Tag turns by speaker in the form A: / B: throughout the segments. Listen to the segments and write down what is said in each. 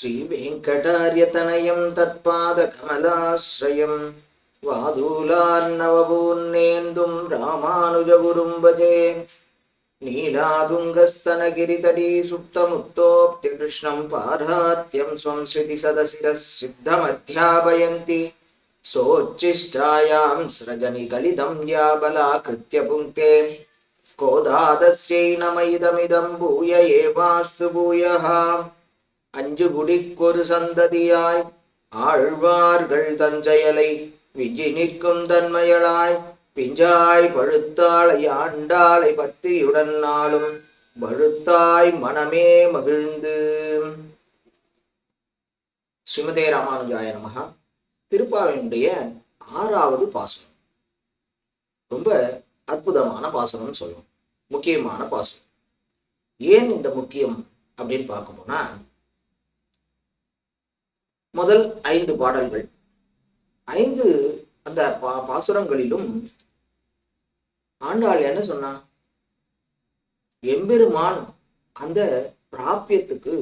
A: శ్రీవేంకటార్యతనయం తత్పాదకమలాశ్రయం. వాదూలాన్నవభూన్నేందుం రామానుజగురుం భజే నీలాదుంగస్తనగిరితడీ సుప్తముక్తోక్తికృష్ణం పారాత్యం సంస్కృతి సదశిర సిద్ధమధ్యాపయంతి. सोच्छिष्टायां स्रजनि गलितं या बलाकृत्य पुङ्क्ते कोदादस्यै नमैदमिदं भूय एवास्तु भूयः அஞ்சு குடிக்கொரு சந்ததியாய் ஆழ்வார்கள் தஞ்சையலை விஜி நிற்கும் தன்மையளாய் பிஞ்சாய் பழுத்தாளை ஆண்டாளை பத்தியுடன் நாளும் பழுத்தாய் மனமே மகிழ்ந்து. ஸ்ரீமதே ராமானுஜாய நமகா. திருப்பாவினுடைய ஆறாவது பாசனம். ரொம்ப அற்புதமான பாசனம்னு சொல்லுவோம். முக்கியமான பாசனம். ஏன் இந்த முக்கியம் அப்படின்னு பார்க்க போனா முதல் ஐந்து பாடல்கள். ஐந்து அந்த பா பாசுரங்களிலும் ஆண்டாள் என்ன சொன்னா எம்பெருமான் அந்த பிராபியத்துக்கு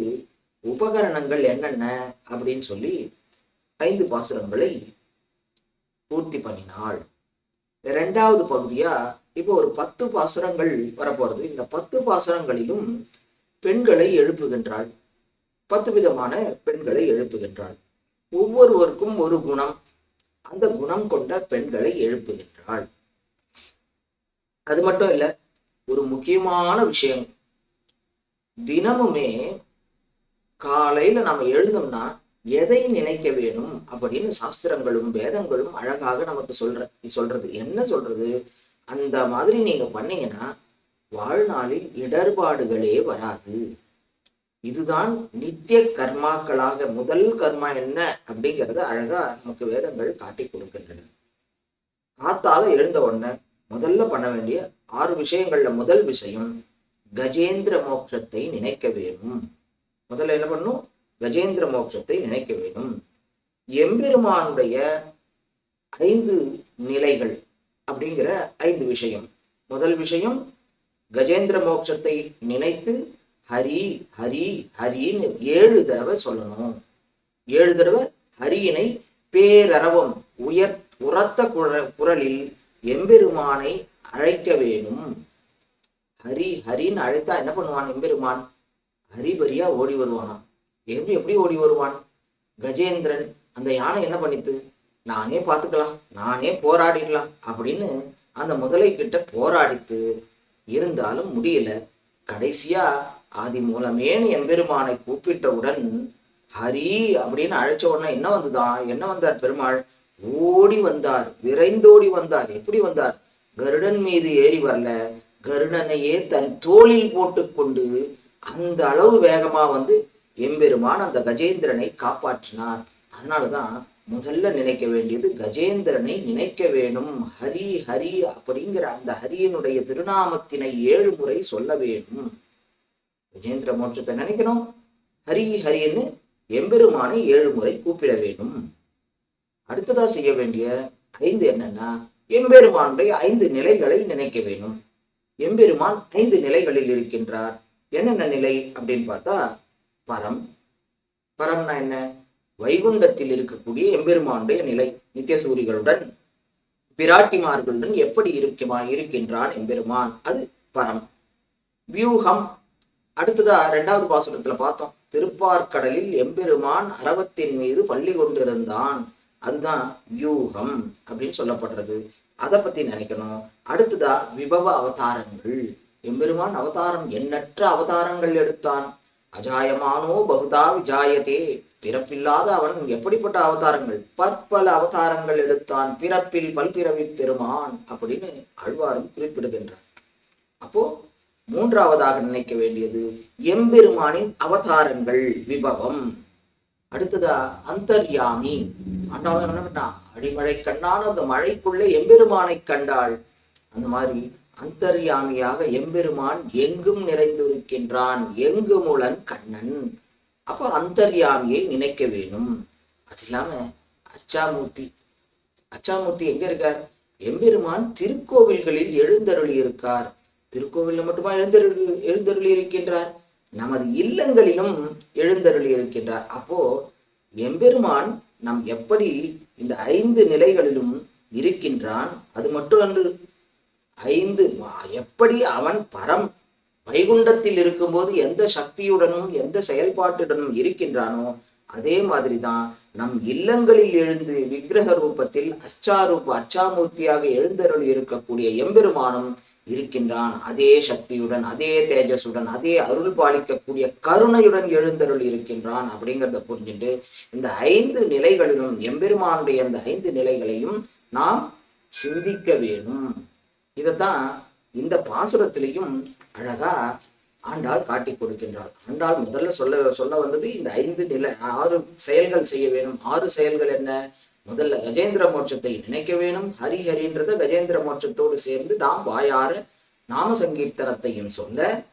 A: உபகரணங்கள் என்னென்ன? அப்படின்னு சொல்லி ஐந்து பாசுரங்களை பூர்த்தி பண்ணினாள். ரெண்டாவது பகுதியா இப்போ ஒரு பத்து பாசுரங்கள் வரப்போறது. இந்த பத்து பாசுரங்களிலும் பெண்களை எழுப்புகின்றாள். பத்து விதமான பெண்களை எழுப்புகின்றாள். ஒவ்வொருவருக்கும் ஒரு குணம். அந்த குணம் கொண்ட பெண்களை எழுப்புகின்றாள். அது மட்டும் இல்ல ஒரு முக்கியமான விஷயம். தினமுமே காலையில நம்ம எழுந்தோம்னா எதை நினைக்க வேணும் அப்படின்னு சாஸ்திரங்களும் வேதங்களும் அழகாக நமக்கு சொல்ற சொல்றது. என்ன சொல்றது? அந்த மாதிரி நீங்க பண்ணீங்கன்னா வாழ்நாளில் இடர்பாடுகளே வராது. இதுதான் நித்திய கர்மாக்களாக முதல் கர்மா என்ன அப்படிங்கிறத அழகா நமக்கு வேதங்கள் காட்டி கொடுக்கின்றன. காத்தால எழுந்த உடனே முதல்ல பண்ண வேண்டிய ஆறு விஷயங்கள்ல முதல் விஷயம் கஜேந்திர மோட்சத்தை நினைக்க வேணும். முதல்ல என்ன பண்ணும்? கஜேந்திர மோட்சத்தை நினைக்க வேண்டும் எம்பெருமானுடைய ஐந்து நிலைகள் அப்படிங்கிற ஐந்து விஷயம். முதல் விஷயம் கஜேந்திர மோட்சத்தை நினைத்து ஹரி ஹரி ஹரின்னு ஏழு தடவை சொல்லணும். ஏழு தடவை ஹரியினை பேரரவம் உயர் உரத்த குர குரலில் எம்பெருமானை அழைக்க வேணும் ஹரி ஹரின்னு அழைத்தா என்ன பண்ணுவான் எம்பெருமான்? ஹரிபரியா ஓடி வருவானாம். எப்படி எப்படி ஓடி வருவான்? கஜேந்திரன் அந்த யானை என்ன பண்ணித்து? நானே பார்த்துக்கலாம் நானே போராடிடலாம் அப்படின்னு அந்த முதலை கிட்ட போராடித்து இருந்தாலும் முடியல. கடைசியா ஆதி மூலமேனு எம்பெருமானை கூப்பிட்டவுடன் ஹரி அப்படின்னு அழைச்ச உடனே என்ன வந்துதான் என்ன வந்தார் பெருமாள்? ஓடி வந்தார் விரைந்தோடி வந்தார். எப்படி வந்தார்? கருடன் மீது ஏறி வரல. கருடனையே தன் தோளில் போட்டுக்கொண்டு அந்த அளவு வேகமா வந்து எம்பெருமான் அந்த கஜேந்திரனை காப்பாற்றினார். அதனாலதான் முதல்ல நினைக்க வேண்டியது கஜேந்திரனை நினைக்க வேணும். ஹரி ஹரி அப்படிங்கிற அந்த ஹரியனுடைய திருநாமத்தினை ஏழு முறை சொல்ல வேணும். கஜேந்திர மோட்சத்தை நினைக்கணும். ஹரி ஹரின்னு எம்பெருமானை ஏழு முறை கூப்பிட வேண்டும். அடுத்ததா செய்ய வேண்டிய ஐந்து என்னன்னா எம்பெருமானுடைய ஐந்து நிலைகளை நினைக்க வேண்டும். எம்பெருமான் ஐந்து நிலைகளில் இருக்கின்றார். என்னென்ன நிலை அப்படின்னு பார்த்தா பரம். பரம்னா என்ன? வைகுண்டத்தில் இருக்கக்கூடிய எம்பெருமானுடைய நிலை நித்தியசூரிகளுடன் பிராட்டிமார்களுடன் எப்படி இருக்குமா இருக்கின்றான் எம்பெருமான். அது பரம். வியூகம் அடுத்ததா ரெண்டாவது பாசுரத்துல பார்த்தோம். திருப்பார்கடலில் எம்பெருமான் அரவத்தின் மீது பள்ளி கொண்டிருந்தான். அதுதான் வியூகம் அப்படின்னு சொல்லப்படுறது. அதை பத்தி நினைக்கணும். அடுத்ததா விபவ அவதாரங்கள். எம்பெருமான் அவதாரம் எண்ணற்ற அவதாரங்கள் எடுத்தான். அஜாயமானோ பகுதா விஜாயதே. பிறப்பில்லாத அவன் எப்படிப்பட்ட அவதாரங்கள்? பற்பல அவதாரங்கள் எடுத்தான். பிறப்பில் பல்பிறவி பெருமான் அப்படின்னு அழ்வாரும் குறிப்பிடுகின்றார். அப்போ மூன்றாவதாக நினைக்க வேண்டியது எம்பெருமானின் அவதாரங்கள் விபவம். அடுத்ததா அந்தர்யாமி. ஆண்டாள் என்ன பண்ணான் அடிமழை கண்ணான அந்த மழைக்குள்ள எம்பெருமானை கண்டாள். அந்த மாதிரி அந்தர்யாமியாக எம்பெருமான் எங்கும் நிறைந்திருக்கின்றான். எங்குமுளன் கண்ணன். அப்போ அந்தர்யாமியை நினைக்க வேணும். அது இல்லாம அச்சாமூர்த்தி அச்சாமூர்த்தி எங்க இருக்கார்? எம்பெருமான் திருக்கோவில்களில் எழுந்தருளி இருக்கார் திருக்கோவிலில் மட்டுமா எழுந்தருள் எழுந்தருளி இருக்கின்றார் நமது இல்லங்களிலும் எழுந்தருளி இருக்கின்றார் அப்போ எம்பெருமான் நம் எப்படி இந்த ஐந்து நிலைகளிலும் இருக்கின்றான்? அது மட்டும் அன்று ஐந்து எப்படி அவன் பரம் வைகுண்டத்தில் இருக்கும்போது எந்த சக்தியுடனும் எந்த செயல்பாட்டுடனும் இருக்கின்றானோ அதே மாதிரிதான் நம் இல்லங்களில் எழுந்து விக்கிரக ரூபத்தில் அச்சாரூப அச்சாமூர்த்தியாக எழுந்தருள் இருக்கக்கூடிய எம்பெருமானும் இருக்கின்றான். அதே சக்தியுடன் அதே தேஜஸுடன் அதே அருள் பாலிக்கக்கூடிய கருணையுடன் எழுந்தருள் இருக்கின்றான் அப்படிங்கிறத புரிஞ்சுட்டு இந்த ஐந்து நிலைகளிலும் எம்பெருமானுடைய அந்த ஐந்து நிலைகளையும் நாம் சிந்திக்க வேணும். இதைத்தான் இந்த பாசுரத்திலையும் அழகா ஆண்டாள் காட்டி கொடுக்கின்றாள். ஆண்டாள் முதல்ல சொல்ல சொல்ல வந்தது இந்த ஐந்து நிலை ஆறு செயல்கள் செய்ய வேணும். ஆறு செயல்கள் என்ன? முதல்ல கஜேந்திர மோட்சத்தை நினைக்க வேணும். ஹரி ஹரின்றத கஜேந்திர மோட்சத்தோடு சேர்ந்து நாம் வாயார நாம சங்கீர்த்தனத்தையும் சொல்ல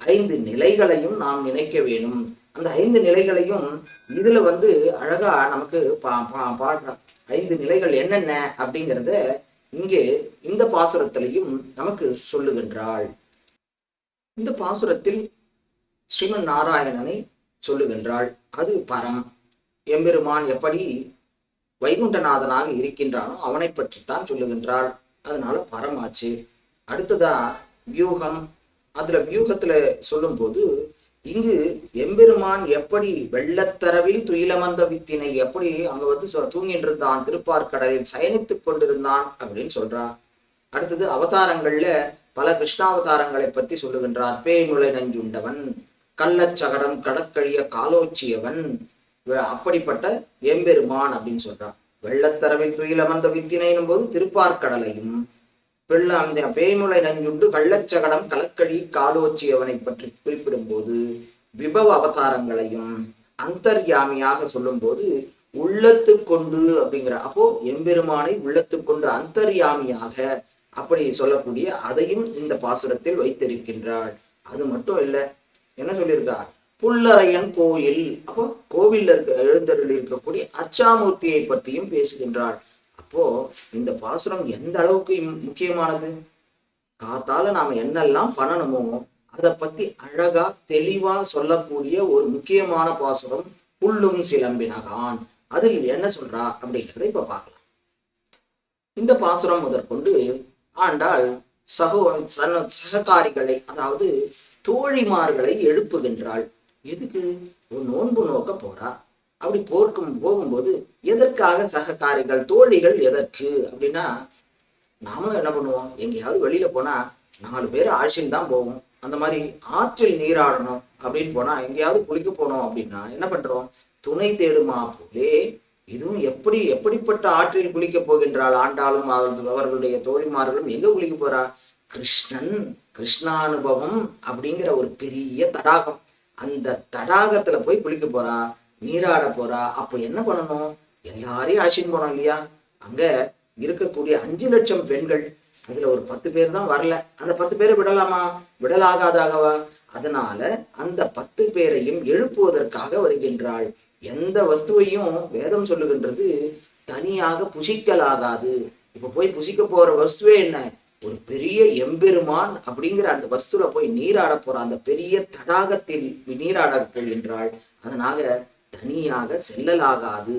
A: ஐந்து நிலைகளையும் நாம் நினைக்க வேணும். அந்த ஐந்து நிலைகளையும் இதுல வந்து அழகா நமக்கு பா பா பாடுறான் ஐந்து நிலைகள் என்னென்ன அப்படிங்கிறத இங்கே இந்த பாசுரத்திலையும் நமக்கு சொல்லுகின்றாள். இந்த பாசுரத்தில் ஸ்ரீமன் நாராயணனை சொல்லுகின்றாள். அது பரம். எம்பெருமான் எப்படி வைகுண்டநாதனாக இருக்கின்றானோ அவனை பற்றித்தான் சொல்லுகின்றாள். அதனால பரமாச்சு. அடுத்ததா வியூகம். அதுல வியூகத்துல சொல்லும்போது இங்கு எம்பெருமான் எப்படி வெள்ளத்தரவில் துயிலமந்த வித்தினை எப்படி அங்க வந்து தூங்கிட்டு இருந்தான் திருப்பார்கடலில் சயனித்துக் கொண்டிருந்தான் அப்படின்னு சொல்றா. அடுத்தது அவதாரங்கள்ல பல கிருஷ்ணாவதாரங்களை பத்தி சொல்லுகின்றார். பேய்முளை நஞ்சுண்டவன் கள்ளச்சகடம் கடற்கழிய காலோச்சியவன் அப்படிப்பட்ட எம்பெருமான் அப்படின்னு சொல்றான். வெள்ளத்தரவில் துயிலமர்ந்த வித்தினைனும் போது திருப்பார்கடலையும் பிள்ள அந்த பேய்முளை நஞ்சுண்டு கள்ளச்சகடம் கலக்கழி காலோச்சியவனை பற்றி குறிப்பிடும்போது விபவ அவதாரங்களையும் அந்தர்யாமியாக சொல்லும்போது உள்ளத்து கொண்டு அப்படிங்கிற அப்போ எம்பெருமானை உள்ளத்து கொண்டு அந்தர்யாமியாக அப்படி சொல்லக்கூடிய அதையும் இந்த பாசுரத்தில் வைத்திருக்கின்றாள். அது மட்டும் இல்ல என்ன சொல்லியிருக்கா புல்லறையன் கோயில். அப்போ கோவில்ல இருக்க எழுந்தருள் இருக்கக்கூடிய அச்சாமூர்த்தியை பற்றியும் பேசுகின்றாள். அப்போ இந்த பாசுரம் எந்த அளவுக்கு முக்கியமானது? காத்தால நாம என்னெல்லாம் பண்ணணுமோ அதை பத்தி அழகா தெளிவா சொல்லக்கூடிய ஒரு முக்கியமான பாசுரம் புல்லும் சிலம்பினகான். அதில் என்ன சொல்றா அப்படிங்கிறத இப்ப பார்க்கலாம். இந்த பாசுரம் முதற்கொண்டு ஆண்டாள் சகோ சன சககாரிகளை அதாவது தோழிமார்களை எழுப்புகின்றாள். எதுக்கு? ஒரு நோன்பு நோக்க போறா. அப்படி போர்க்கும் போகும்போது எதற்காக சககாரிகள் தோழிகள் எதற்கு? அப்படின்னா நாமளும் என்ன பண்ணுவோம்? எங்கேயாவது வெளியில போனா நாலு பேர் ஆட்சியில் தான் போவோம். அந்த மாதிரி ஆற்றில் நீராடணும் அப்படின்னு போனா எங்கேயாவது குளிக்க போனோம் அப்படின்னா என்ன பண்றோம்? துணை தேடுமா போலே இதுவும் எப்படி எப்படிப்பட்ட ஆற்றில் குளிக்க போகின்றாள் ஆண்டாளும் அவர்களுடைய தோழிமார்களும் எங்க குளிக்க போறா? கிருஷ்ணன் கிருஷ்ணானுபவம் அப்படிங்கிற ஒரு பெரிய தடாகம். அந்த தடாகத்துல போய் குளிக்க போறா நீராட போறா அப்போ என்ன பண்ணணும்? எல்லாரையும் அழைச்சிட்டு போனோம் இல்லையா? அங்க இருக்கக்கூடிய அஞ்சு லட்சம் பெண்கள் அதுல ஒரு பத்து பேர் தான் வரல. அந்த பத்து பேரை விடலாமா? விடலாகாதாகவா? அதனால அந்த பத்து பேரையும் எழுப்புவதற்காக வருகின்றாள். எந்த வஸ்துவையும் வேதம் சொல்லுகின்றது தனியாக புசிக்கலாகாது. இப்ப போய் புசிக்க போற வஸ்துவே என்ன? ஒரு பெரிய எம்பெருமான் அப்படிங்கிற அந்த வஸ்துல போய் நீராட போற அந்த பெரிய தடாகத்தில் நீராட போகின்றாள் அதனால தனியாக செல்லலாகாது.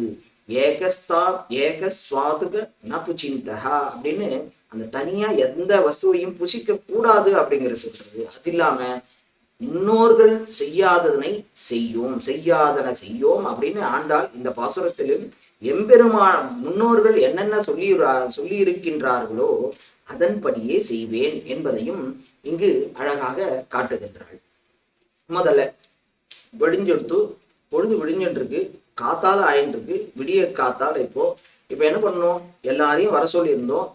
A: ஏகஸ்தா ஏக சுவாதுக நபுச்சிந்தகா அப்படின்னு அந்த தனியா எந்த வஸ்துவையும் புசிக்க கூடாது அப்படிங்கிற சொல்றது. அது இல்லாம முன்னோர்கள் செய்யாததனை செய்யும் செய்யாதன செய்யோம் அப்படின்னு ஆண்டாள் இந்த பாசுரத்திலும் எம்பெருமான் முன்னோர்கள் என்னென்ன சொல்லி சொல்லி இருக்கின்றார்களோ அதன்படியே செய்வேன் என்பதையும் இங்கு அழகாக காட்டுகின்றாள். முதல்ல வெடிஞ்செடுத்து பொழுது விடிஞ்சுட்டு இருக்கு காத்தால ஆயின்னு இருக்கு விடிய காத்தால் இப்போ இப்போ என்ன பண்ணோம் எல்லாரையும் வர சொல்லியிருந்தோம்.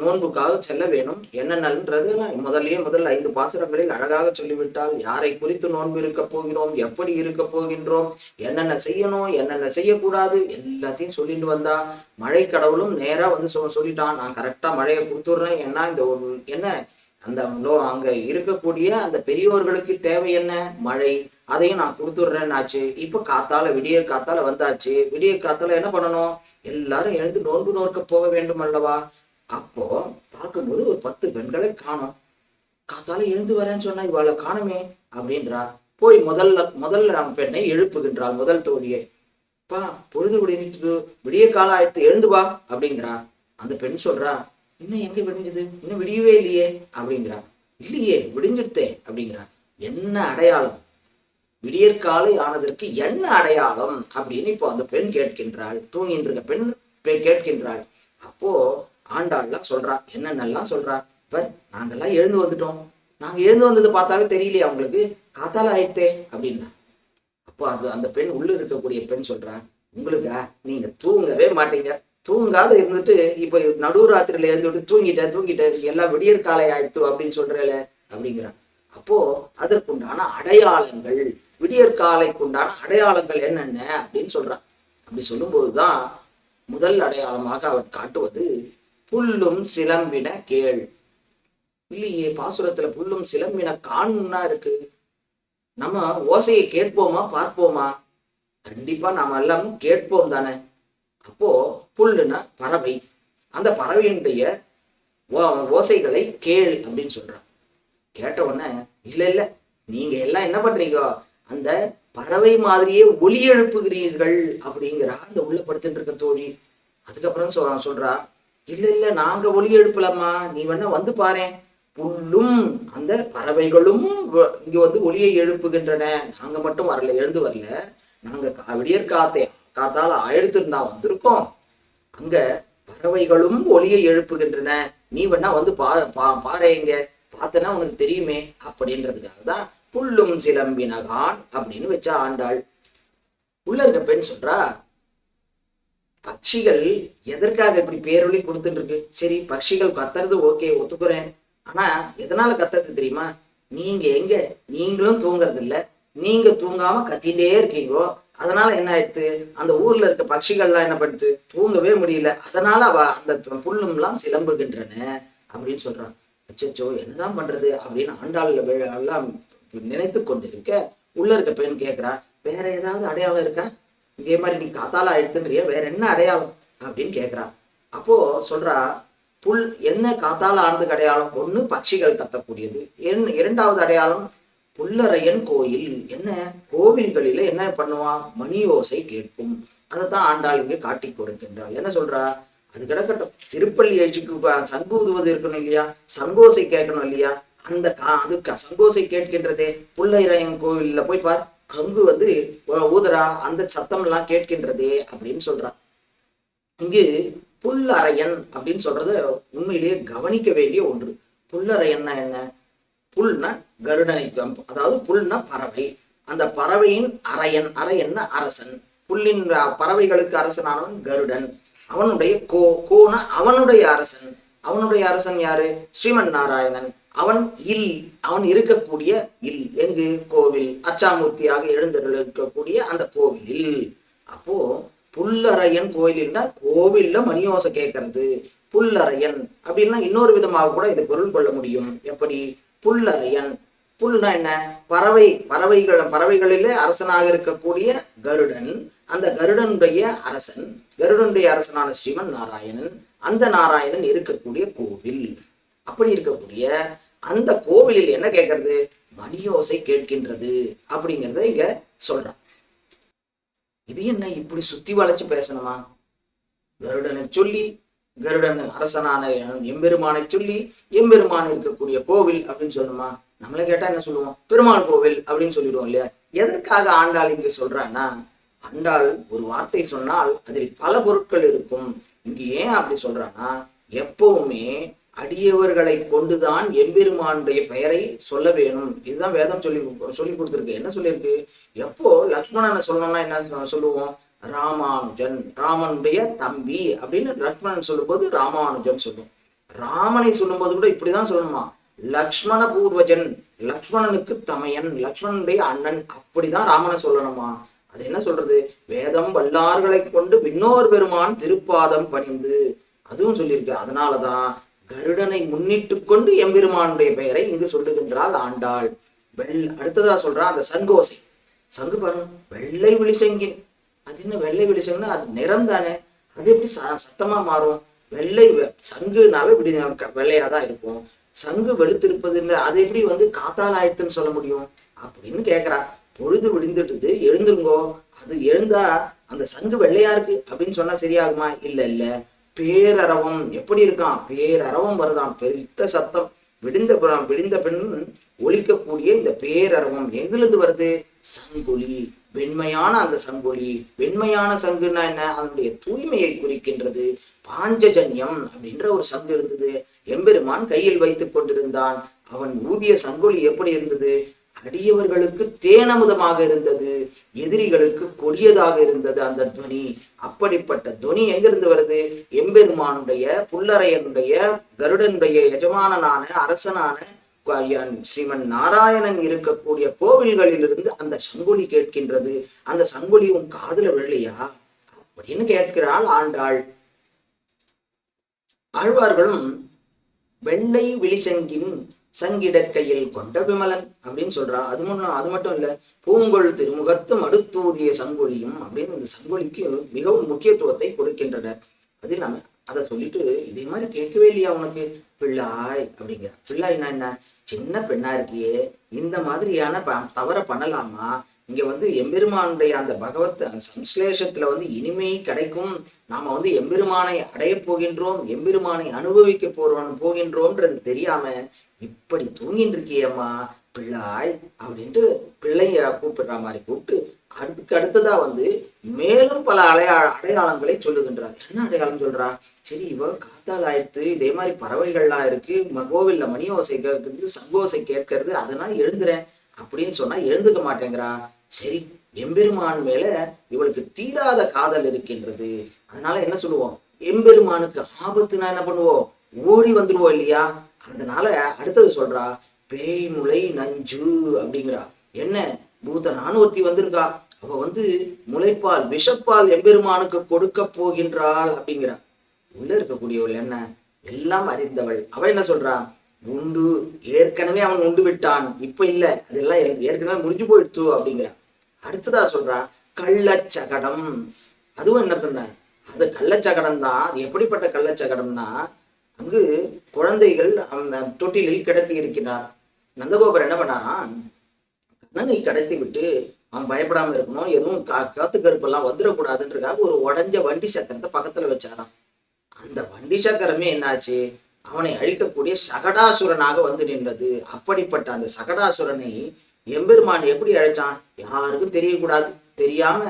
A: நோன்புக்காக செல்ல வேணும். என்னென்னன்றது நான் முதல்லயே முதல் ஐந்து பாசுரங்களில் அழகாக சொல்லிவிட்டால் யாரை குறித்து நோன்பு இருக்க போகிறோம்? எப்படி இருக்க போகின்றோம்? என்னென்ன செய்யணும்? என்னென்ன செய்யக்கூடாது? எல்லாத்தையும் சொல்லிட்டு வந்தா மழை கடவுளும் நேரா வந்து சொல்லிட்டான் நான் கரெக்டா மழையை கொடுத்துடுறேன். ஏன்னா இந்த ஒரு என்ன? அந்த லோ அங்க இருக்கக்கூடிய அந்த பெரியோர்களுக்கு தேவை என்ன? மழை. அதையும் நான் கொடுத்துடுறேன்னாச்சு. இப்போ காத்தால விடிய காத்தால வந்தாச்சு. விடிய காத்தால என்ன பண்ணணும்? எல்லாரும் எழுந்து நோன்பு நோக்க போக வேண்டும் அல்லவா? அப்போ பார்க்கும்போது ஒரு பத்து பெண்களை காணோம். காத்தால எழுந்து வரேன்னு சொன்னா இவாளை காணுமே அப்படின்றா போய் முதல்ல முதல்ல பெண்ணை எழுப்புகின்றாள் முதல் தோழியை. பா பொழுது விடிஞ்சது. விடிய காலம் ஆயிடுத்து எழுந்து வா அப்படிங்கிறா அந்த பெண் சொல்றா இன்னும் எங்க விடிஞ்சது? இன்னும் விடியவே இல்லையே அப்படிங்கிறா இல்லையே விடிஞ்சிடுத்தே அப்படிங்கிறா என்ன அடையாளம்? விடியற்காலை ஆனதற்கு என்ன அடையாளம்? அப்படின்னு இப்போ அந்த பெண் கேட்கின்றாள். தூங்கின்ற பெண் கேட்கின்றாள். அப்போ ஆண்டாள்லாம் சொல்றா என்னென்னலாம் சொல்றா. இப்ப நாங்கெல்லாம் எழுந்து வந்துட்டோம். நாங்க எழுந்து வந்தது பார்த்தாவே தெரியலையே அவங்களுக்கு. காத்தால ஆயிட்டே அப்படின்னா. அப்போ அது அந்த பெண் உள்ள இருக்கக்கூடிய பெண் சொல்றா உங்களுக்கா நீங்க தூங்கவே மாட்டீங்க. தூங்காத இருந்துட்டு இப்போ நடுராத்திரியில எழுந்துட்டு தூங்கிட்டேன் தூங்கிட்டேன் எல்லாம் விடியற் காலை ஆயிடுத்து அப்படின்னு சொல்றேல அப்படிங்கிறா. அப்போ அதற்குண்டான அடையாளங்கள் விடியற் காலைக்குண்டான அடையாளங்கள் என்னென்ன அப்படின்னு சொல்றான் அப்படி சொல்லும்போதுதான் முதல் அடையாளமாக அவர் காட்டுவது புல்லும் சிலம்பின கேள். இல்லையே பாசுரத்துல புல்லும் சிலம்பின காணும்னா இருக்கு. நம்ம ஓசையை கேட்போமா பார்ப்போமா? கண்டிப்பா நாம எல்லாம் கேட்போம் தானே. அப்போ புல்லுனா பறவை. அந்த பறவையினுடைய ஓ- ஓசைகளை கேள் அப்படின்னு சொல்றான். கேட்ட உடனே இல்ல இல்ல நீங்க எல்லாம் என்ன பண்றீங்க? அந்த பறவை மாதிரியே ஒலி எழுப்புகிறீர்கள். அப்படிங்கிறா அந்த உள்ள படுத்துட்டு இருக்க தோழி. அதுக்கப்புறம் சொல்றா இல்ல இல்ல நாங்க ஒளி எழுப்பலாமா நீ வேணா வந்து பாரேன். புல்லும் அந்த பறவைகளும் இங்க வந்து ஒளியை எழுப்புகின்றன. நாங்க மட்டும் வரல எழுந்து வரல. நாங்க விடியற் காத்தே காத்தால அழுத்திருந்தா வந்திருக்கோம். அங்க பறவைகளும் ஒளியை எழுப்புகின்றன. நீ வேணா வந்து பா பா பாரு இங்க. பார்த்தனா உனக்கு தெரியுமே. அப்படின்றதுக்காக தான் புல்லும் சிலம்பினகான் அப்படின்னு வச்சா ஆண்டாள். உள்ள இருக்க பெண் சொல்றா பட்சிகள் எதற்காக இப்படி பேரொழி கொடுத்துட்டு இருக்கு சரி பட்சிகள் கத்துறது ஓகே ஒத்துக்குறேன். ஆனா எதனால கத்துறது தெரியுமா? நீங்க எங்க? நீங்களும் தூங்குறது இல்ல நீங்க தூங்காம கத்திட்டே இருக்கீங்கோ. அதனால என்ன ஆயிடுத்து? அந்த ஊர்ல இருக்க பட்சிகள்லாம் என்ன பண்ணுது? தூங்கவே முடியல. அதனால அவ அந்த புல்லும்லாம் சிலம்புகின்றன அப்படின்னு சொல்றான். அச்சோ என்னதான் பண்றது? அப்படின்னு ஆண்டாள் எல்லாம் நினைத்து கொண்டிருக்க உள்ள இருக்க பெண் கேக்குறா. வேற ஏதாவது அடையாளம் இருக்கா? இதே மாதிரி நீ காத்தால ஆயிடுத்துன்றிய வேற என்ன அடையாளம்? அப்படின்னு கேட்குறா அப்போ சொல்றா புல் என்ன காத்தால ஆனதுக்கு அடையாளம்? ஒண்ணு பட்சிகள் கத்தக்கூடியது என் இரண்டாவது அடையாளம் புல்லரையன் கோயில். என்ன? கோவில்களில என்ன பண்ணுவான் மணி ஓசை கேட்கும். அதைத்தான் ஆண்டாள் இங்கே காட்டி கொடுக்கின்றாள். என்ன சொல்றா? அது கிடக்கட்டும். திருப்பள்ளி எழுச்சிக்கு சங்கு ஊதுவது இருக்கணும் இல்லையா? சங்கோசை கேட்கணும் இல்லையா? அந்த கா அது சங்கோசை கேட்கின்றதே புல்லைரையன் கோவில்ல போய் பார். கங்கு வந்து ஊதுரா அந்த சத்தம் எல்லாம் கேட்கின்றதே அப்படின்னு சொல்றான். இங்கு புல்லரையன் அப்படின்னு சொல்றது உண்மையிலேயே கவனிக்க வேண்டிய ஒன்று. புல்லறையன்னா என்ன? புல்னா கருடனை அதாவது புல்னா பறவை. அந்த பறவையின் அரையன் அரையன்னா அரசன். புல்லின் பறவைகளுக்கு அரசனானவன் கருடன். அவனுடைய கோ கோனா அவனுடைய அரசன். அவனுடைய அரசன் யாரு? ஸ்ரீமன் நாராயணன். அவன் இல் அவன் இருக்கக்கூடிய இல். எங்கு? கோவில். அச்சாமூர்த்தியாக எழுந்திருக்கக்கூடிய அந்த கோவிலில். அப்போ புல்லரையன் கோயிலில்னா கோவில்ல மணியோசை கேட்கறது. புல்லரையன் அப்படின்னா இன்னொரு விதமாக கூட இதை பொருள் கொள்ள முடியும். எப்படி? புல்லரையன் புல்னா என்ன? பறவை. பறவைகள் பறவைகளிலே அரசனாக இருக்கக்கூடிய கருடன். அந்த கருடனுடைய அரசன். கருடனுடைய அரசனான ஸ்ரீமன் நாராயணன். அந்த நாராயணன் இருக்கக்கூடிய கோவில். அப்படி இருக்கக்கூடிய அந்த கோவிலில் என்ன கேட்கறது? மணியோசை கேட்கின்றது அப்படிங்கிறத இங்க சொல்றான். இது என்ன இப்படி சுத்தி வளைச்சு பேசணுமா? கருடனை சொல்லி கருடன் அரசனான எம்பெருமானை சொல்லி எம்பெருமான் இருக்கக்கூடிய கோவில் அப்படின்னு சொல்லணுமா? நம்மளை கேட்டா என்ன சொல்லுவோம்? பெருமாள் கோவில் அப்படின்னு சொல்லிடுவோம் இல்லையா? எதற்காக ஆண்டாள் இங்க சொல்றான்னா ஆண்டாள் ஒரு வார்த்தை சொன்னால் அதில் பல பொருட்கள் இருக்கும். இங்க ஏன் அப்படி சொல்றான்னா எப்பவுமே அடியவர்களை கொண்டுதான் எம்பெருமானுடைய பெயரை சொல்ல வேணும். இதுதான் வேதம் சொல்லி சொல்லி கொடுத்துருக்கு. என்ன சொல்லியிருக்கு? எப்போ லக்ஷ்மணனை சொல்லணும்னா என்ன சொல்லுவோம்? ராமானுஜன் ராமனுடைய தம்பி அப்படின்னு லக்ஷ்மணன் சொல்லும்போது ராமானுஜன் சொல்லும். ராமனை சொல்லும்போது கூட இப்படிதான் சொல்லணுமா? லக்ஷ்மண பூர்வஜன் லக்ஷ்மணனுக்கு தமையன் லக்ஷ்மணனுடைய அண்ணன் அப்படிதான் ராமனை சொல்லணுமா? அது என்ன சொல்றது? வேதம் வல்லார்களை கொண்டு விண்ணோர் பெருமான் திருப்பாதம் பணிந்து. அதுவும் சொல்லியிருக்கு. அதனாலதான் கருடனை முன்னிட்டு கொண்டு எம்பெருமானுடைய பெயரை இங்கு சொல்லுகின்றாள் ஆண்டாள். வெள் அடுத்ததா சொல்றா அந்த சங்கோசை. சங்கு பாருங்க வெள்ளை விழிசெங்கின் அது என்ன வெள்ளை விழிசங்குன்னா அது நிறம் தானே. அது எப்படி ச- சத்தமா மாறும்? வெள்ளை வெ- சங்குனாவே இப்படி வெள்ளையா தான் இருக்கும். சங்கு வெளுத்திருப்பது இல்லை அது எப்படி வந்து காத்தால் ஆயிடுத்துன்னு சொல்ல முடியும்? அப்படின்னு கேக்குறா. பொழுது விழுந்துட்டுது எழுந்துருங்கோ. அது எழுந்தா அந்த சங்கு வெள்ளையா இருக்கு அப்படின்னு சொன்னா சரியாகுமா? இல்ல இல்ல. பேரரவம். எப்படி இருக்கான்? பேரரவம் வருதாம் பெருத்த சத்தம். விடிந்த விடிந்த பின் ஒழிக்கக்கூடிய இந்த பேரரவம் எங்கிருந்து வருது? சங்கொலி. வெண்மையான அந்த சங்கொலி. வெண்மையான சங்குன்னா என்ன? அதனுடைய தூய்மையை குறிக்கின்றது. பாஞ்சஜன்யம் அப்படின்ற ஒரு சங்கு இருந்தது. எம்பெருமான் கையில் வைத்துக் கொண்டிருந்தான். அவன் ஊதிய சங்கொலி எப்படி இருந்தது? அடியவர்களுக்கு தேனமுதமாக இருந்தது எதிரிகளுக்கு கொடியதாக இருந்தது அந்த துவனி அப்படிப்பட்ட துவனி எங்கிருந்து வருது? எம்பெருமானுடைய புல்லறையனுடைய கருடனுடைய எஜமானனான அரசனான ஸ்ரீமன் நாராயணன் இருக்கக்கூடிய கோவில்களிலிருந்து அந்த சங்குலி கேட்கின்றது. அந்த சங்குலி உன் காதுல விழலையா? அப்படின்னு கேட்கிறாள் ஆண்டாள். ஆழ்வார்களும் வெள்ளை விழிசங்கின் சங்கிடக்கையில் கொண்ட விமலன் அப்படின்னு சொல்றா. அது மட்டும் அது மட்டும் இல்ல பூங்கொள் திருமுகத்து மடுத்தூதிய சங்கொலியும் அப்படின்னு இந்த சங்கொலிக்கு மிகவும் முக்கியத்துவத்தை கொடுக்கின்றனர் அது நம்ம அதை சொல்லிட்டு இதே மாதிரி கேட்கவே இல்லையா உனக்கு? பிள்ளாய் அப்படிங்கிற பிள்ளாய்னா என்ன? சின்ன பெண்ணா இருக்கியே இந்த மாதிரியான ப- தவற பண்ணலாமா? இங்க வந்து எம்பெருமானுடைய அந்த பகவத் அந்த சம்ஸ்லேஷத்துல வந்து இனிமை கிடைக்கும். நாம வந்து எம்பெருமானை அடையப் போகின்றோம் எம்பெருமானை அனுபவிக்க போறோம் போகின்றோம்ன்றது தெரியாம இப்படி தூங்கிட்டு இருக்கியம்மா பிள்ளாய் அப்படின்ட்டு பிள்ளைய கூப்பிடுற மாதிரி கூப்பிட்டு அதுக்கு அடுத்ததா வந்து மேலும் பல அடையா அடையாளங்களை சொல்லுகின்றார். என்ன அடையாளம் சொல்றா? சரி இவ காத்தால் ஆயிடுத்து இதே மாதிரி பறவைகள்லாம் இருக்கு கோவில்ல மணி ஓசை கேட்கறது சங்கோசை கேட்கறது அதெல்லாம் எழுந்துறேன் அப்படின்னு சொன்னா எழுந்துக்க மாட்டேங்கிறா. சரி எம்பெருமான் மேல இவளுக்கு தீராத காதல் இருக்கின்றது. அதனால என்ன சொல்லுவோம்? எம்பெருமானுக்கு ஆபத்துனா என்ன பண்ணுவோம் ஓடி வந்துடுவோம் இல்லையா? அதனால அடுத்தது சொல்றா பேய்முளை நஞ்சு அப்படிங்கிறா. என்ன? பூதனான்னு ஒருத்தி வந்திருக்கா. அவ வந்து முளைப்பால் விஷப்பால் எம்பெருமானுக்கு கொடுக்க போகின்றாள் அப்படிங்கிறா. உள்ள இருக்கக்கூடியவள் என்ன? எல்லாம் அறிந்தவள். அவ என்ன சொல்றா? உண்டு. ஏற்கனவே அவன் உண்டு விட்டான். இப்ப இல்ல. அதெல்லாம் ஏற்கனவே முடிஞ்சு போயிடுத்து அப்படிங்கிறா. அடுத்ததா சொல்றா கள்ளச்சகடம். அதுவும் என்ன பண்ண அது கள்ளச்சகடம் தான் அது எப்படிப்பட்ட கள்ளச்சகடம்னா அங்கு குழந்தைகள் அந்த தொட்டிலில் கிடத்தி இருக்கிறார். நந்தகோபர் என்ன பண்ணாராம் கண்ணனை கடத்தி விட்டு அவன் பயப்படாம இருக்கணும் எதுவும் கா காத்து கருப்பெல்லாம் வந்துடக்கூடாதுன்றக்காக ஒரு உடஞ்ச வண்டி சக்கரத்தை பக்கத்துல வச்சாராம். அந்த வண்டி சக்கரமே என்னாச்சு? அவனை அழிக்கக்கூடிய சகடாசுரனாக வந்து நின்றது. அப்படிப்பட்ட அந்த சகடாசுரனை எம்பெருமான் எப்படி அழைச்சான்? யாருக்கும் தெரியக்கூடாது. தெரியாம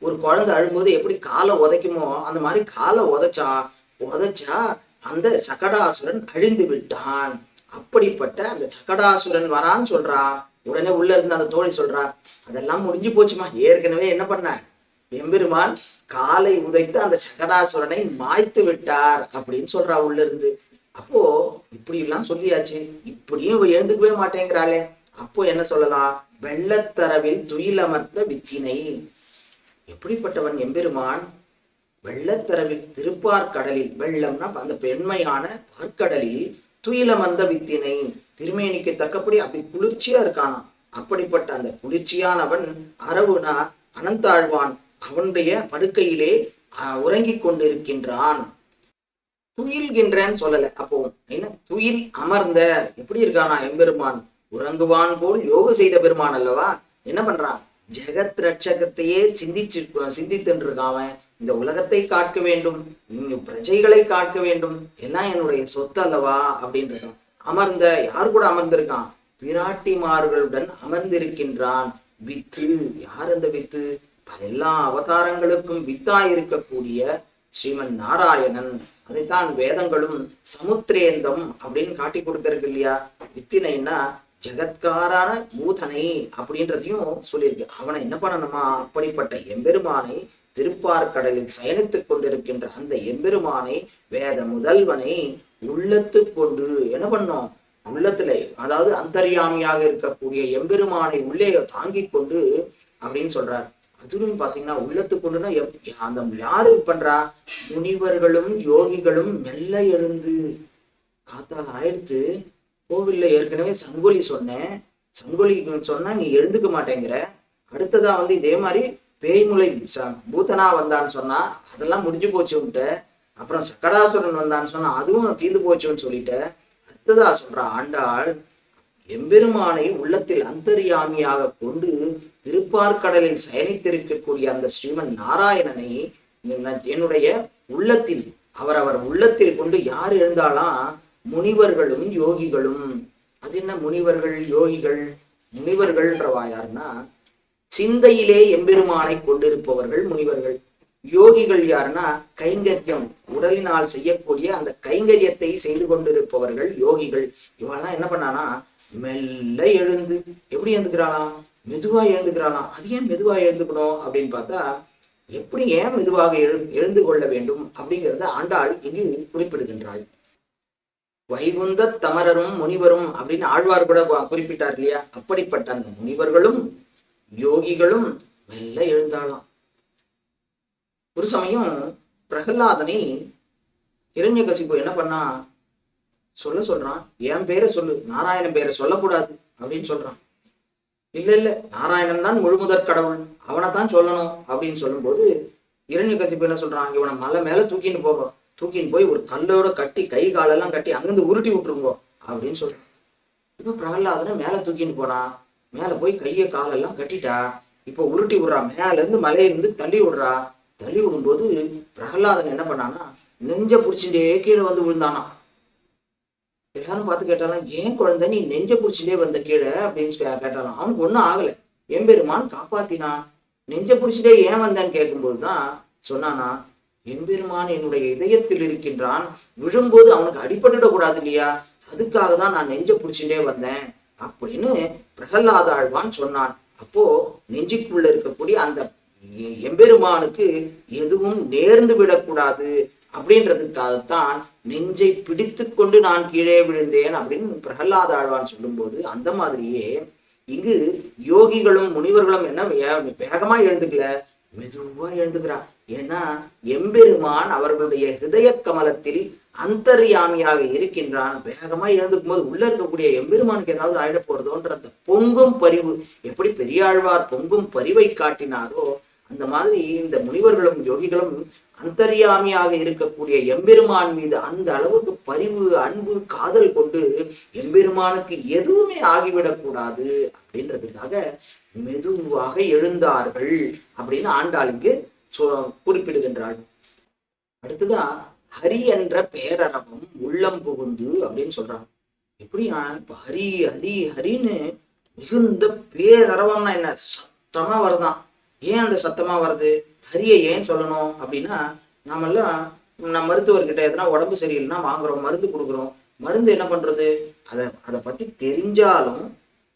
A: ஒரு குழந்தை அழும்போது எப்படி காலை உதைக்குமோ அந்த மாதிரி காலை உதைச்சான் உதைச்சா அந்த சகடாசுரன் அழிந்து விட்டான். அப்படிப்பட்ட அந்த சகடாசுரன் வரான்னு சொல்றா. உடனே உள்ள இருந்து அந்த தோழி சொல்றா அதெல்லாம் முடிஞ்சு போச்சுமா. ஏற்கனவே என்ன பண்ண? எம்பெருமான் காலை உதைத்து அந்த சகடாசுரனை மாய்த்து விட்டார் அப்படின்னு சொல்றா உள்ள இருந்து. அப்போ இப்படி எல்லாம் சொல்லியாச்சு. இப்படியும் எழுந்துக்கவே மாட்டேங்கிறாளே. அப்போ என்ன சொல்லலாம் வெள்ளத்தரவில் துயிலமர்த்த வித்தினை. எப்படிப்பட்டவன் எம்பெருமான்? வெள்ளத்தரவில் திருப்பார்கடலில் வெள்ளம்னா அந்த பெண்மையான பார்க்கடலில் துயிலமர்ந்த வித்தினை. திருமேனிக்கு தக்கப்படி அப்படி குளிர்ச்சியா இருக்கான் அப்படிப்பட்ட அந்த குளிர்ச்சியானவன் அரவுனா அனந்தாழ்வான் அவனுடைய படுக்கையிலே உறங்கிக் கொண்டிருக்கின்றான். துயில்கின்றேன்னு சொல்லல. அப்போ என்ன? துயில் அமர்ந்த. எப்படி இருக்கானா எம்பெருமான்? உறங்குவான் போல் யோக செய்த பெருமான் அல்லவா? என்ன பண்றான்? ஜெகத் ரட்சகத்தையே சிந்திச்சு சிந்தித்துன்னு இருக்கான் இந்த உலகத்தை காக்க வேண்டும் இங்க பிரஜைகளை காக்க வேண்டும். எல்லாம் என்னுடைய சொத்து அல்லவா? அப்படின்றான் அமர்ந்த யார் கூட அமர்ந்திருக்கான்? பிராட்டிமார்களுடன் அமர்ந்திருக்கின்றான். வித்து யார் அந்த வித்து? எல்லா அவதாரங்களுக்கும் வித்தா இருக்கக்கூடிய ஸ்ரீமன் நாராயணன். அதைத்தான் வேதங்களும் சமுத்திரேந்தம் அப்படின்னு காட்டி கொடுக்கறது இல்லையா வித்தினைன்னா ஜெகத்காரான பூதனை அப்படின்றதையும் சொல்லியிருக்கு. அவனை என்ன பண்ணணுமா? அப்படிப்பட்ட எம்பெருமானை திருப்பார்கடலில் சயனித்துக் கொண்டிருக்கின்ற அந்த எம்பெருமானை வேத முதல்வனை உள்ளத்து கொண்டு என்ன பண்ணோம்? உள்ளத்துல அதாவது அந்தர்யாமியாக இருக்கக்கூடிய எம்பெருமானை உள்ளே தாங்கி கொண்டு அப்படின்னு சொல்றார். அதுவும் பாத்தீங்கன்னா உள்ளத்து கொண்டுனா எப்- அந்த யாரு பண்றா? முனிவர்களும் யோகிகளும் மெல்ல எழுந்து காத்தால் ஆயிடுத்து கோவில்ல ஏற்கனவே சங்கொலி சொன்னேன். சங்கொலி சொன்னா நீ எழுந்துக்க மாட்டேங்கிற. அடுத்ததா வந்து இதே மாதிரி பேய்முலை ச- வந்தான்னு சொன்னா அதெல்லாம் முடிஞ்சு போச்சுன்ட்டு அப்புறம் சக்கடாசுரன் வந்தான்னு சொன்னா அதுவும் தீர்ந்து போச்சுன்னு சொல்லிட்டு. அடுத்ததா சொல்ற ஆண்டாள் எம்பெருமானை உள்ளத்தில் அந்தரியாமியாக கொண்டு திருப்பார்கடலில் சயனித்திருக்கக்கூடிய அந்த ஸ்ரீமன் நாராயணனை என்னுடைய உள்ளத்தில் அவர் அவர் உள்ளத்தில் கொண்டு யார் எழுந்தாலாம் முனிவர்களும் யோகிகளும். அது என்ன முனிவர்கள் யோகிகள்? முனிவர்கள்ன்றவா யாருன்னா சிந்தையிலே எம்பெருமானை கொண்டிருப்பவர்கள் முனிவர்கள். யோகிகள் யாருன்னா கைங்கரியம் உடலினால் செய்யக்கூடிய அந்த கைங்கரியத்தை செய்து கொண்டிருப்பவர்கள் யோகிகள். இவெல்லாம் என்ன பண்ணானா மெல்ல எழுந்து எப்படி எழுந்துக்கிறாளாம்? மெதுவா எழுந்துக்கிறாளாம். அது ஏன் மெதுவா எழுந்துக்கணும் அப்படின்னு பார்த்தா எப்படி ஏன் மெதுவாக எழு எழுந்து கொள்ள வேண்டும் அப்படிங்கிறத ஆண்டாள் இங்கு குறிப்பிடுகின்றாள். வைகுந்த தமரரும் முனிவரும் அப்படின்னு ஆழ்வார் கூட குறிப்பிட்டார் இல்லையா? அப்படிப்பட்ட அந்த முனிவர்களும் யோகிகளும் மெல்ல எழுந்தாளாம். ஒரு சமயம் பிரகலாதனை இரண்யகசிப்பு என்ன பண்ணா சொல்ல சொல்றான். என் பேரை சொல்லு நாராயணன் பேரை சொல்லக்கூடாது அப்படின்னு சொல்றான். இல்ல இல்ல நாராயணன் தான் முழுமுதற் கடவுள் அவனை தான் சொல்லணும் அப்படின்னு சொல்லும்போது இரண்யகசிப்பு என்ன சொல்றான் இவனை மலை மேல தூக்கின்னு போவான் தூக்கின்னு போய் ஒரு கல்லோட கட்டி கை காலெல்லாம் கட்டி அங்கிருந்து உருட்டி விட்டுருங்கோ அப்படின்னு சொல்றான் இப்போ பிரகலாதனை மேலே தூக்கின்னு போனா மேலே போய் கையை காலெல்லாம் கட்டிட்டா இப்போ உருட்டி விடுறா. மேலேருந்து மலையிலிருந்து தள்ளி விடுறா. தள்ளி விடும்போது பிரகலாதன் என்ன பண்ணானா நெஞ்ச பிடிச்சிட்டே கீழே வந்து விழுந்தானா. எல்லாரும் பார்த்து கேட்டாலும் ஏன் குழந்தை நீ நெஞ்ச பிடிச்சிட்டே வந்த கீழே? அப்படின்னு கேட்டாலும் அவனுக்கு ஒன்றும் ஆகல. எம்பெருமான் காப்பாத்தினா நெஞ்ச பிடிச்சிட்டே ஏன் வந்தேன்னு கேட்கும்போது தான் சொன்னானா எம்பெருமான் என்னுடைய இதயத்தில் இருக்கின்றான். விழும்போது அவனுக்கு அடிபட்டுட கூடாது இல்லையா? அதுக்காக தான் நான் நெஞ்ச புடிச்சுட்டே வந்தேன் அப்படின்னு பிரகல்லாத ஆழ்வான் சொன்னான். அப்போ நெஞ்சுக்குள்ள இருக்கக்கூடிய அந்த எம்பெருமானுக்கு எதுவும் நேர்ந்து விடக்கூடாது அப்படின்றதுக்காகத்தான் நெஞ்சை பிடித்து கொண்டு நான் கீழே விழுந்தேன் அப்படின்னு பிரகல்லாத ஆழ்வான் சொல்லும்போது அந்த மாதிரியே இங்கு யோகிகளும் முனிவர்களும் என்ன வேகமா எழுந்துக்கல. மெதுவா எழுந்துகிறார் ஏன்னா எம்பெருமான் அவர்களுடைய ஹிருதய கமலத்தில் அந்தர்யாமியாக இருக்கின்றான். வேகமா எழுந்துக்கும் போது உள்ள இருக்கக்கூடிய எம்பெருமானுக்கு ஏதாவது ஆயிட போறதோன்ற அந்த பொங்கும் பரிவு எப்படி பெரியாழ்வார் பொங்கும் பரிவை காட்டினாரோ அந்த மாதிரி இந்த முனிவர்களும் யோகிகளும் அந்தரியாமியாக இருக்கக்கூடிய எம்பெருமான் மீது அந்த அளவுக்கு பரிவு அன்பு காதல் கொண்டு எம்பெருமானுக்கு எதுவுமே ஆகிவிடக்கூடாது அப்படின்றதுக்காக மெதுவாக எழுந்தார்கள் அப்படின்னு ஆண்டாளுக்கு சொ குறிப்பிடுகின்றாள். அடுத்ததான் ஹரி என்ற பேரரவம் உள்ளம் புகுந்து அப்படின்னு சொல்றாங்க. எப்படியா இப்ப ஹரி ஹரி ஹரின்னு மிகுந்த பேரரவம்னா என்ன? சத்தமா வருதான். ஏன் அந்த சத்தமா வருது? ஹரியை ஏன் சொல்லணும்? அப்படின்னா நாமெல்லாம் நம்ம மருத்துவர்கிட்ட எதனா உடம்பு சரியில்லைன்னா வாங்குறோம் மருந்து கொடுக்குறோம். மருந்து என்ன பண்றது? அதை அதை பத்தி தெரிஞ்சாலும்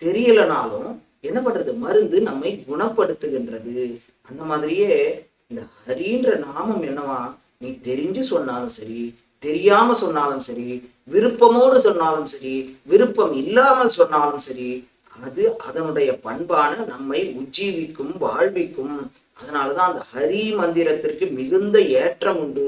A: தெரியலனாலும் என்ன பண்றது? மருந்து நம்மை குணப்படுத்துகின்றது. அந்த மாதிரியே இந்த ஹரின்ற நாமம் என்னவா? நீ தெரிஞ்சு சொன்னாலும் சரி தெரியாம சொன்னாலும் சரி விருப்பமோடு சொன்னாலும் சரி விருப்பம் இல்லாமல் சொன்னாலும் சரி அது அதனுடைய பண்பான நம்மை உஜ்ஜீவிக்கும் வாழ்விக்கும். அதனாலதான் அந்த ஹரி மந்திரத்திற்கு மிகுந்த ஏற்றம் உண்டு.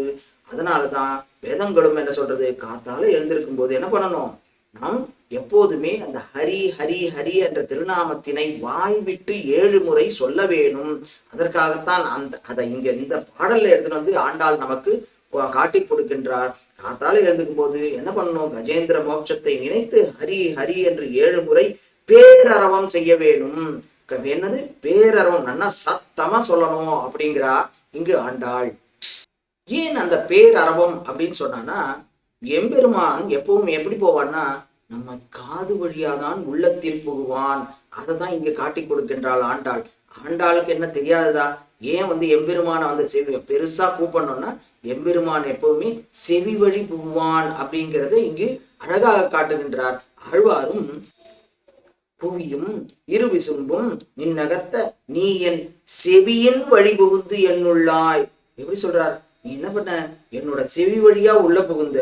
A: அதனாலதான் வேதங்களும் என்ன சொல்றது? காத்தால எழுந்திருக்கும் போது என்ன பண்ணணும்? நாம் எப்போதுமே அந்த ஹரி ஹரி ஹரி என்ற திருநாமத்தினை வாய் விட்டு ஏழு முறை சொல்ல வேணும். அதற்காகத்தான் அந்த அதை இங்க இந்த பாடல்ல எடுத்துட்டு வந்து ஆண்டாள் நமக்கு காட்டி கொடுக்கின்றார். காத்தால எழுந்துக்கும் போது என்ன பண்ணணும்? கஜேந்திர மோட்சத்தை நினைத்து ஹரி ஹரி என்று ஏழு முறை பேரறவம் செய்ய வேணும். என்னது? பேரறவம். நல்லா சத்தமா சொல்லணும் அப்படிங்கிறா இங்கு ஆண்டாள். ஏன் அந்த பேரறவம் அப்படின்னு சொன்னான்னா எம்பெருமான் எப்பவும் எப்படி போவான்னா நம்ம காது வழியாதான் உள்ளத்தில் புகுவான். அதை தான் இங்க காட்டி கொடுக்கின்றாள் ஆண்டாள். ஆண்டாளுக்கு என்ன தெரியாதுதா? ஏன் வந்து எம்பெருமான வந்து செவி பெருசா கூப்பிடணும்னா எம்பெருமான் எப்பவுமே செவி வழி புகுவான் அப்படிங்கிறத இங்கு அழகாக காட்டுகின்றார். ஆழ்வாரும் புவியும் இரு விசும்பும் நின்னகத்த நீ என் செவியின் வழி புகுந்து என்னுள்ளாய். எப்படி சொல்றார்? நீ என்ன பண்ண? என்னோட செவி வழியா உள்ள புகுந்த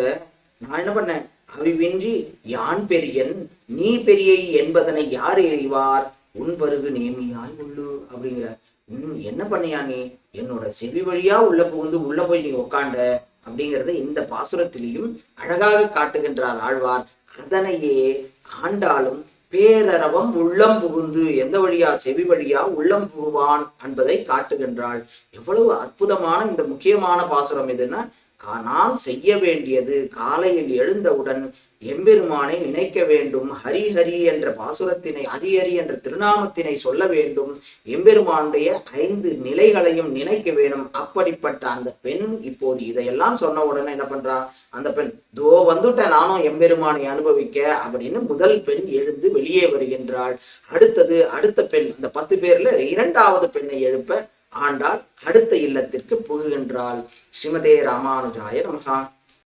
A: நான் என்ன பண்ணேன் அவிவின்றி யான் பெரியன் நீ பெரிய என்பதனை யார் எறிவார்? உன் பருகு நேமியாய் உள்ளு அப்படிங்கிற. உம் என்ன பண்ணியா நீ? என்னோட செவி வழியா உள்ள புகுந்து உள்ள போய் நீ உக்காண்ட அப்படிங்கிறத இந்த பாசுரத்திலையும் அழகாக காட்டுகின்றார் ஆழ்வார். அதனையே ஆண்டாலும் பேரரவம் உள்ளம் புகுந்து எந்த வழியா? செவி வழியா உள்ளம் புகுவான் என்பதை காட்டுகின்றாள். எவ்வளவு அற்புதமான இந்த முக்கியமான பாசுரம் எதுன்னா கா- நான் செய்ய வேண்டியது. காலையில் எழுந்தவுடன் எம்பெருமானை நினைக்க வேண்டும். ஹரி ஹரி என்ற பாசுரத்தினை ஹரி ஹரி என்ற திருநாமத்தினை சொல்ல வேண்டும். எம்பெருமானுடைய ஐந்து நிலைகளையும் நினைக்க வேணும். அப்படிப்பட்ட அந்த பெண் இப்போது இதையெல்லாம் சொன்ன உடனே என்ன பண்றா? அந்த பெண் தோ வந்துட்டேன் நானும் எம்பெருமானை அனுபவிக்க அப்படின்னு முதல் பெண் எழுந்து வெளியே வருகின்றாள். அடுத்தது அடுத்த பெண் அந்த பத்து பேர்ல இரண்டாவது பெண்ணை எழுப்ப ஆண்டாள் அடுத்த இல்லத்திற்கு புகுகின்றாள். ஸ்ரீமதே ராமானுஜாய நமகா